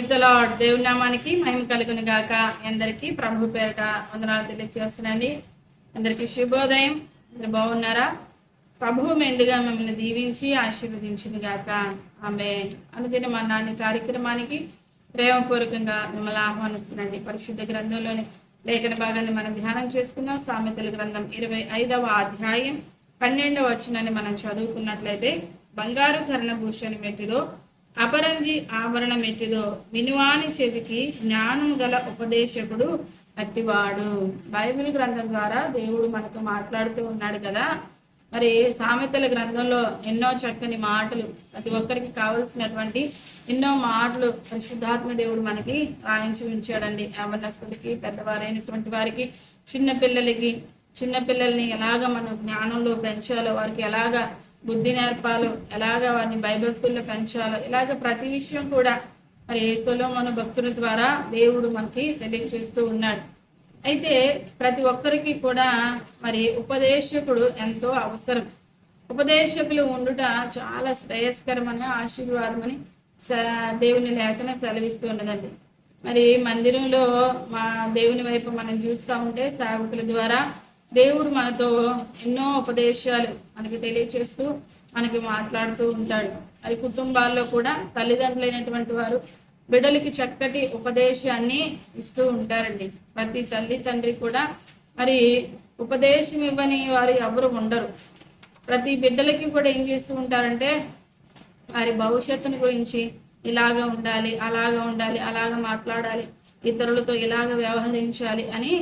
Praise the lord దేవుని నామానికి మహిమ కలుగును గాక. అందరికీ ప్రభు పేరట వందనాలు తెలియజేస్తున్నాండి అందరికీ శుభోదయం. అందరు బాగున్నారా? ప్రభువు మెండుగా మిమ్మల్ని దీవించి ఆశీర్వదించింది గాక. ఆమె అనుదిన మా నాన్న కార్యక్రమానికి ప్రేమపూర్వకంగా మిమ్మల్ని ఆహ్వానిస్తున్నాండి పరిశుద్ధ గ్రంథంలోని లేఖన భాగాన్ని మనం ధ్యానం చేసుకున్నాం సామెతల గ్రంథం ఇరవై ఐదవ అధ్యాయం పన్నెండవ వచనాన్ని మనం చదువుకున్నట్లయితే బంగారు కర్ణభూషణి మెట్టిదో అపరంజి ఆభరణ మెట్టిదో వినువాని చెవికి జ్ఞానం గల ఉపదేశకుడు అట్టివాడు. బైబిల్ గ్రంథం ద్వారా దేవుడు మనతో మాట్లాడుతూ ఉన్నాడు కదా. మరి సామెతల గ్రంథంలో ఎన్నో చక్కని మాటలు ప్రతి ఒక్కరికి కావలసినటువంటి ఎన్నో మాటలు పరిశుద్ధాత్మ దేవుడు మనకి రాయించి ఉంచాడండి. యవనస్తులకి పెద్దవారైనటువంటి వారికి చిన్న పిల్లలకి చిన్న పిల్లల్ని ఎలాగ మనం జ్ఞానంలో పెంచాలో వారికి ఎలాగ బుద్ధి నేర్పాలో ఎలాగ వారిని భయభక్తుల్లో పెంచాలో ఇలాగ ప్రతి విషయం కూడా మరి ఏసులో మన భక్తుల ద్వారా దేవుడు మనకి తెలియజేస్తూ ఉన్నాడు. అయితే ప్రతి ఒక్కరికి కూడా మరి ఉపదేశకుడు ఎంతో అవసరం. ఉపదేశకులు ఉండుట చాలా శ్రేయస్కరమని ఆశీర్వాదమని దేవుని లేఖన సెలవిస్తూ ఉన్నదండి. మరి మందిరంలో మా దేవుని వైపు మనం చూస్తూ ఉంటే సేవకుల ద్వారా దేవుడు మనతో ఎన్నో ఉపదేశాలు మనకి తెలియచేస్తూ మనకి మాట్లాడుతూ ఉంటాడు. అది కుటుంబాల్లో కూడా తల్లిదండ్రులైనటువంటి వారు బిడ్డలకి చక్కటి ఉపదేశాన్ని ఇస్తూ ఉంటారండి. ప్రతి తల్లి తండ్రి కూడా మరి ఉపదేశం ఇవ్వని వారు ఎవరు ఉండరు. ప్రతి బిడ్డలకి కూడా ఏం చేస్తూ ఉంటారంటే వారి భవిష్యత్తుని గురించి ఇలాగ ఉండాలి అలాగ ఉండాలి అలాగ మాట్లాడాలి ఇతరులతో ఇలాగ వ్యవహరించాలి అని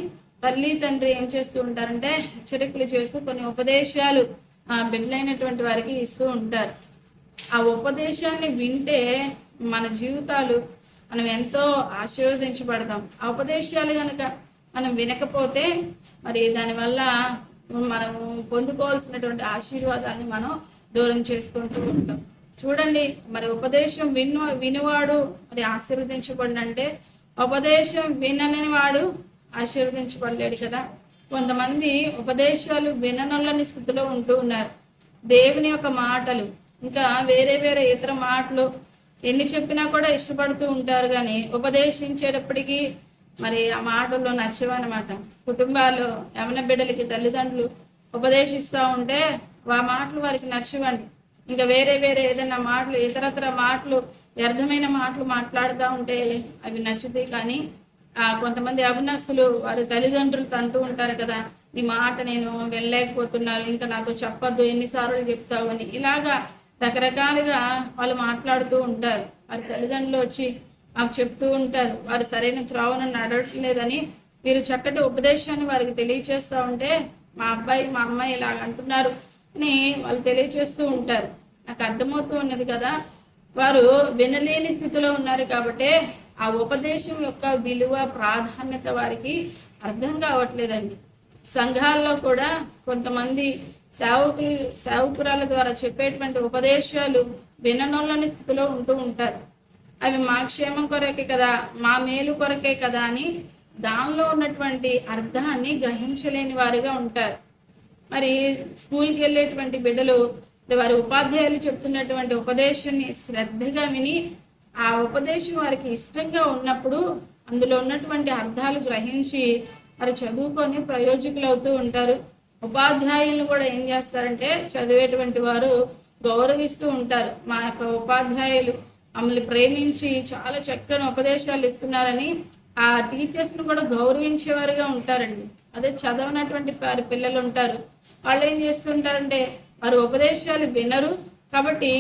తల్లి తండ్రి ఏం చేస్తూ ఉంటారంటే హెచ్చరికలు చేస్తూ కొన్ని ఉపదేశాలు ఆ బిడ్డలైనటువంటి వారికి ఇస్తూ ఉంటారు. ఆ ఉపదేశాన్ని వింటే మన జీవితాలు మనం ఎంతో ఆశీర్వదించబడతాం. ఆ ఉపదేశాలు కనుక మనం వినకపోతే మరి దానివల్ల మనం పొందుకోవాల్సినటువంటి ఆశీర్వాదాన్ని మనం దూరం చేసుకుంటూ ఉంటాం. చూడండి మరి ఉపదేశం విను వినువాడు మరి ఆశీర్వదించబడినంటే ఉపదేశం వినని వాడు ఆశీర్వదించబడలేడు కదా. కొంతమంది ఉపదేశాలు విననొల్లని స్థితిలో ఉంటూ ఉన్నారు. దేవుని యొక్క మాటలు ఇంకా వేరే వేరే ఇతర మాటలు ఎన్ని చెప్పినా కూడా ఇష్టపడుతూ ఉంటారు కానీ ఉపదేశించేటప్పటికీ మరి ఆ మాటల్లో నచ్చవన్నమాట కుటుంబాలు యవన బిడ్డలకి తల్లిదండ్రులు ఉపదేశిస్తూ ఉంటే ఆ మాటలు వారికి నచ్చవండి. ఇంకా వేరే వేరే ఏదైనా మాటలు ఇతరత్ర మాటలు వ్యర్థమైన మాటలు మాట్లాడుతూ ఉంటే అవి నచ్చుతాయి కానీ కొంతమంది అభినస్తులు వారి తల్లిదండ్రులు అంటూ ఉంటారు కదా నీ మాట నేను వెళ్ళలేకపోతున్నాను ఇంకా నాతో చెప్పొద్దు ఎన్నిసార్లు చెప్తావు అని. ఇలాగా రకరకాలుగా వాళ్ళు మాట్లాడుతూ ఉంటారు. వారి తల్లిదండ్రులు వచ్చి మాకు చెప్తూ ఉంటారు వారు సరైన త్రోవను నడవట్లేదని మీరు చక్కటి ఉపదేశాన్ని వారికి తెలియచేస్తూ ఉంటే మా అబ్బాయి మా అమ్మాయి ఇలాగ అంటున్నారు అని వాళ్ళు తెలియచేస్తూ ఉంటారు. నాకు అర్థమవుతూ ఉన్నది కదా వారు వినలేని స్థితిలో ఉన్నారు కాబట్టి ఆ ఉపదేశం యొక్క విలువ ప్రాధాన్యత వారికి అర్థం కావట్లేదండి. సంఘాల్లో కూడా కొంతమంది సేవకులు సేవకురాల ద్వారా చెప్పేటువంటి ఉపదేశాలు విననొల్లని స్థితిలో ఉంటూ ఉంటారు. అవి మా క్షేమం కొరకే కదా మా మేలు కొరకే కదా అని దానిలో ఉన్నటువంటి అర్థాన్ని గ్రహించలేని వారుగా ఉంటారు. మరి స్కూల్కి వెళ్ళేటువంటి బిడ్డలు వారి ఉపాధ్యాయులు చెప్తున్నటువంటి ఉపదేశాన్ని శ్రద్ధగా విని ఆ ఉపదేశం వారికి ఇష్టంగా ఉన్నప్పుడు అందులో ఉన్నటువంటి అర్థాలు గ్రహించి వారు చదువుకొని ప్రయోజకులు అవుతూ ఉంటారు. ఉపాధ్యాయులు కూడా ఏం చేస్తారంటే చదివేటువంటి వారు గౌరవిస్తూ ఉంటారు. మా యొక్క ఉపాధ్యాయులు మమ్మల్ని ప్రేమించి చాలా చక్కని ఉపదేశాలు ఇస్తున్నారని ఆ టీచర్స్ని కూడా గౌరవించేవారుగా ఉంటారండి. అదే చదవనటువంటి వారి పిల్లలు ఉంటారు. వాళ్ళు ఏం చేస్తుంటారంటే వారు ఉపదేశాలు వినరు. కాబట్టి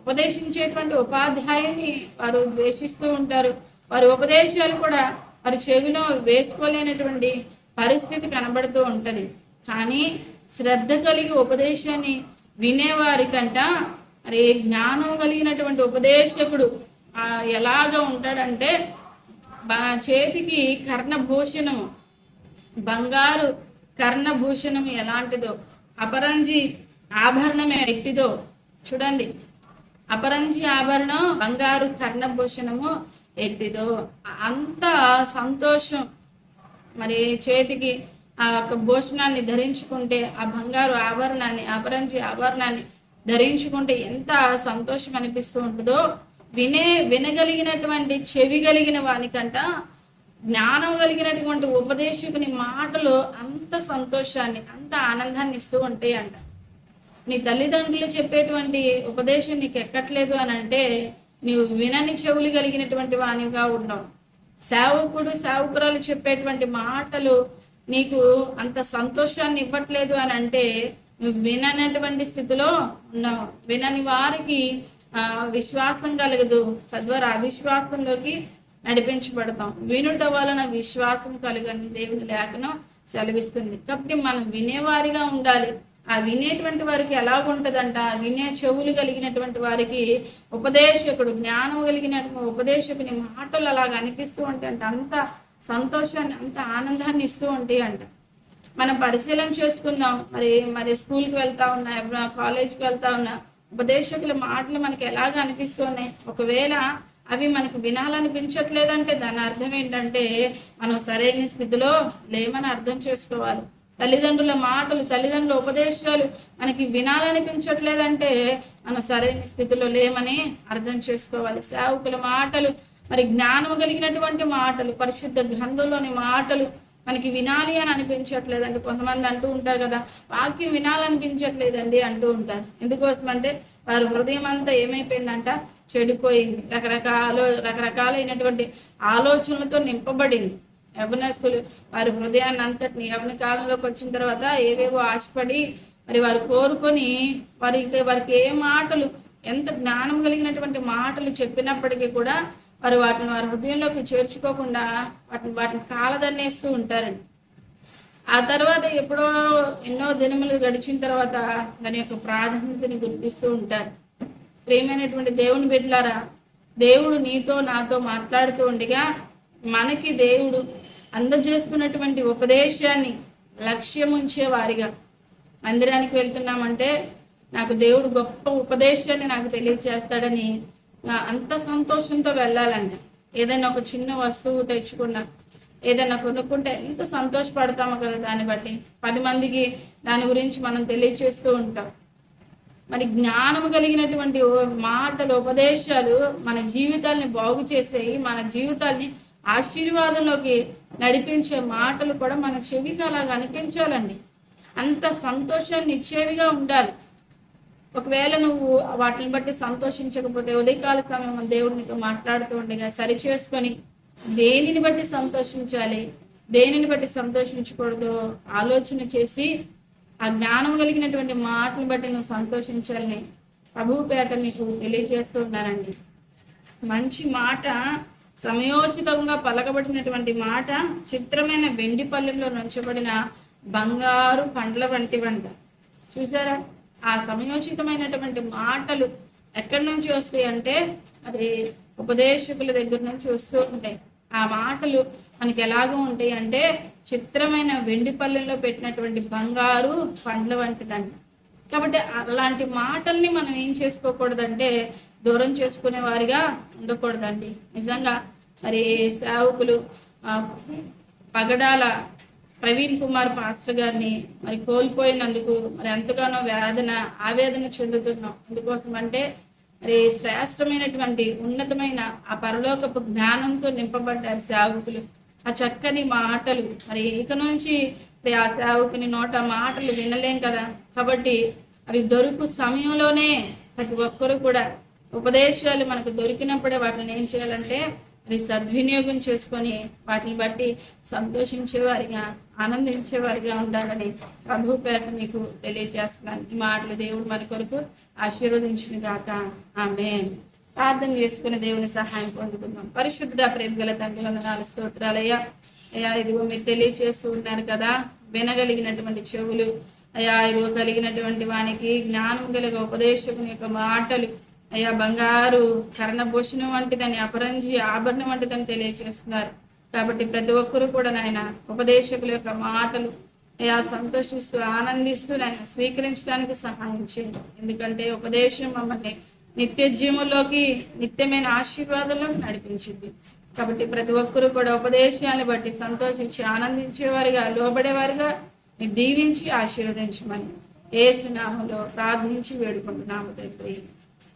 ఉపదేశించేటువంటి ఉపాధ్యాయుని వారు ద్వేషిస్తూ ఉంటారు. వారి ఉపదేశాలు కూడా వారి చెవిలో వేసుకోలేనటువంటి పరిస్థితి కనబడుతూ ఉంటుంది. కానీ శ్రద్ధ కలిగి ఉపదేశాన్ని వినేవారికంట మరి జ్ఞానం కలిగినటువంటి ఉపదేశకుడు ఎలాగ ఉంటాడంటే బా- చేతికి కర్ణభూషణము బంగారు కర్ణభూషణం ఎలాంటిదో అపరంజి ఆభరణం ఎట్టిదో చూడండి. అపరంజి ఆభరణం బంగారు కర్ణభూషణము ఎట్టిదో అంత సంతోషం. మరి చేతికి ఆ యొక్క భూషణాన్ని ధరించుకుంటే ఆ బంగారు ఆభరణాన్ని అపరంజి ఆభరణాన్ని ధరించుకుంటే ఎంత సంతోషం అనిపిస్తూ ఉంటుందో. వినే వినగలిగినటువంటి చెవి కలిగిన వానికంట జ్ఞానం కలిగినటువంటి ఉపదేశకుని మాటలు అంత సంతోషాన్ని అంత ఆనందాన్ని ఇస్తూ ఉంటాయి అంట నీ తల్లిదండ్రులు చెప్పేటువంటి ఉపదేశం నీకు ఎక్కట్లేదు అని అంటే నీవు వినని చెవులు కలిగినటువంటి వానిగా ఉండవు సేవకుడు సేవకురాలు చెప్పేటువంటి మాటలు నీకు అంత సంతోషాన్ని ఇవ్వట్లేదు అని అంటే నువ్వు విననటువంటి స్థితిలో ఉన్నావు. వినని వారికి ఆ విశ్వాసం కలగదు. తద్వారా అవిశ్వాసంలోకి నడిపించబడతాం. వినుట వలన విశ్వాసం కలగని దేవుని లేఖనం సెలవిస్తుంది. కాబట్టి మనం వినేవారిగా ఉండాలి. ఆ వినేటువంటి వారికి ఎలాగుంటదంట? వినే చెవులు కలిగినటువంటి వారికి ఉపదేశకుడు జ్ఞానం కలిగినటువంటి ఉపదేశకుని మాటలు అలాగ అనిపిస్తూ ఉంటాయి అంట. అంత సంతోషాన్ని అంత ఆనందాన్ని ఇస్తూ ఉంటాయి అంట. మనం పరిశీలన చేసుకుందాం. మరి మరి స్కూల్కి వెళ్తా ఉన్నా ఎవరైనా కాలేజ్కి వెళ్తా ఉన్నా ఉపదేశకుల మాటలు మనకి ఎలాగ అనిపిస్తున్నాయి ఒకవేళ అవి మనకు వినాలనిపించట్లేదంటే దాని అర్థం ఏంటంటే మనం సరైన స్థితిలో లేమని అర్థం చేసుకోవాలి. తల్లిదండ్రుల మాటలు తల్లిదండ్రుల ఉపదేశాలు మనకి వినాలనిపించట్లేదంటే మనం సరైన స్థితిలో లేమని అర్థం చేసుకోవాలి. సేవకుల మాటలు మరి జ్ఞానం కలిగినటువంటి మాటలు పరిశుద్ధ గ్రంథంలోని మాటలు మనకి వినాలి అని అనిపించట్లేదండి. కొంతమంది అంటూ ఉంటారు కదా వాక్యం వినాలనిపించట్లేదండి అంటూ ఉంటారు. ఎందుకోసం అంటే వారి హృదయం అంతా ఏమైపోయిందంట? చెడిపోయింది. రకరకాల రకరకాలైనటువంటి ఆలోచనలతో నింపబడింది. యవనస్తులు వారి హృదయాన్ని అంతటిని యవన కాలంలోకి వచ్చిన తర్వాత ఏవేవో ఆశపడి మరి వారు కోరుకొని వారికి వారికి ఏ మాటలు ఎంత జ్ఞానం కలిగినటువంటి మాటలు చెప్పినప్పటికీ కూడా వారు వాటిని వారి హృదయంలోకి చేర్చుకోకుండా వాటిని వాటిని కాలదన్నేస్తూ ఉంటారండి. ఆ తర్వాత ఎప్పుడో ఎన్నో దినములు గడిచిన తర్వాత దాని యొక్క ప్రాధాన్యతని గుర్తిస్తూ ఉంటారు. ప్రేమైనటువంటి దేవుని బిడ్డలారా దేవుడు నీతో నాతో మాట్లాడుతూ ఉండగా మనకి దేవుడు అందజేస్తున్నటువంటి ఉపదేశాన్ని లక్ష్యం ఉంచే వారిగా మందిరానికి వెళ్తున్నామంటే నాకు దేవుడు గొప్ప ఉపదేశాన్ని నాకు తెలియజేస్తాడని నా అంత సంతోషంతో వెళ్ళాలంట. ఏదైనా ఒక చిన్న వస్తువు తెచ్చుకున్నా ఏదైనా కొనుక్కుంటే ఎంత సంతోషపడతామో కదా దాన్ని బట్టి. పది మందికి దాని గురించి మనం తెలియచేస్తూ ఉంటాం. మరి జ్ఞానం కలిగినటువంటి మాటలు ఉపదేశాలు మన జీవితాల్ని బాగు చేసేవి మన జీవితాల్ని ఆశీర్వాదంలోకి నడిపించే మాటలు కూడా మన చెవికి అలాగ అనిపించాలండి. అంత సంతోషాన్ని ఇచ్చేవిగా ఉండాలి. ఒకవేళ నువ్వు వాటిని బట్టి సంతోషించకపోతే ఉదయకాల సమయం దేవుడు మాట్లాడుతూ ఉండగా సరి చేసుకొని దేనిని బట్టి సంతోషించాలి? దేనిని బట్టి సంతోషించకూడదో? ఆలోచన చేసి ఆ జ్ఞానం కలిగినటువంటి మాటలు బట్టి నువ్వు సంతోషించాలని ప్రభువు పేట నీకు తెలియజేస్తూ ఉన్నారండి. మంచి మాట సమయోచితంగా పలకబడినటువంటి మాట చిత్రమైన వెండి పల్లెంలో నుంచబడిన బంగారు పండ్ల వంటి వంట. చూసారా? ఆ సమయోచితమైనటువంటి మాటలు ఎక్కడి నుంచి వస్తాయి అంటే అది ఉపదేశకుల దగ్గర నుంచి వస్తూ ఉంటాయి. ఆ మాటలు మనకి ఎలాగ ఉంటాయి అంటే చిత్రమైన వెండి పల్లెల్లో పెట్టినటువంటి బంగారు పండ్ల వంటిదంట కాబట్టి అలాంటి మాటల్ని మనం ఏం చేసుకోకూడదంటే దూరం చేసుకునే వారిగా ఉండకూడదండి. నిజంగా మరి సేవకులు పగడాల ప్రవీణ్ కుమార్ పాస్టర్ గారిని మరి కోల్పోయినందుకు మరి ఎంతగానో వేదన ఆవేదన చెందుతున్నాం. అందుకోసం అంటే మరి శ్రేష్టమైనటువంటి ఉన్నతమైన ఆ పరలోకపు జ్ఞానంతో నింపబడ్డారు సేవకులు. ఆ చక్కని మాటలు మరి ఇక నుంచి మరి ఆ సేవకుని నోట మాటలు వినలేం కదా. కాబట్టి అవి దొరుకు సమయంలోనే ప్రతి ఒక్కరు కూడా ఉపదేశాలు మనకు దొరికినప్పుడే వాటిని ఏం చేయాలంటే మరి సద్వినియోగం చేసుకొని వాటిని బట్టి సంతోషించేవారిగా ఆనందించేవారిగా ఉండాలని ప్రభు పేట మీకు తెలియజేస్తున్నాను. ఈ మాటలు దేవుడు మన కొరకు ఆశీర్వదించిన గాక. ఆమె ప్రార్థన చేసుకుని దేవుని సహాయం పొందుకుందాం. పరిశుద్ధ ప్రేమ గల తండ్రి వందనాలు స్తోత్రాలయ్యా అయ్యా. ఇదిగో మీరు తెలియచేస్తూ ఉన్నారు కదా వినగలిగినటువంటి చెవులు. అయ్యా ఇదిగో కలిగినటువంటి వానికి జ్ఞానం కలిగ ఉపదేశకుని యొక్క మాటలు అయ్యా బంగారు కర్ణభూషణం వంటిదని అపరంజి ఆభరణం వంటిదని తెలియజేస్తున్నారు కాబట్టి ప్రతి ఒక్కరూ కూడా నాయన ఉపదేశకుల యొక్క మాటలు అయ్యా సంతోషిస్తూ ఆనందిస్తూ నాయన స్వీకరించడానికి సహాయం చేయండి. ఎందుకంటే ఉపదేశం మమ్మల్ని నిత్య జీవంలోకి నిత్యమైన ఆశీర్వాదంలోకి నడిపించింది. కాబట్టి ప్రతి ఒక్కరూ కూడా ఉపదేశాన్ని బట్టి సంతోషించి ఆనందించేవారుగా లోబడేవారుగా దీవించి ఆశీర్వదించమని ఏసునామలో ప్రార్థించి వేడుకుంటున్నాము తండ్రి.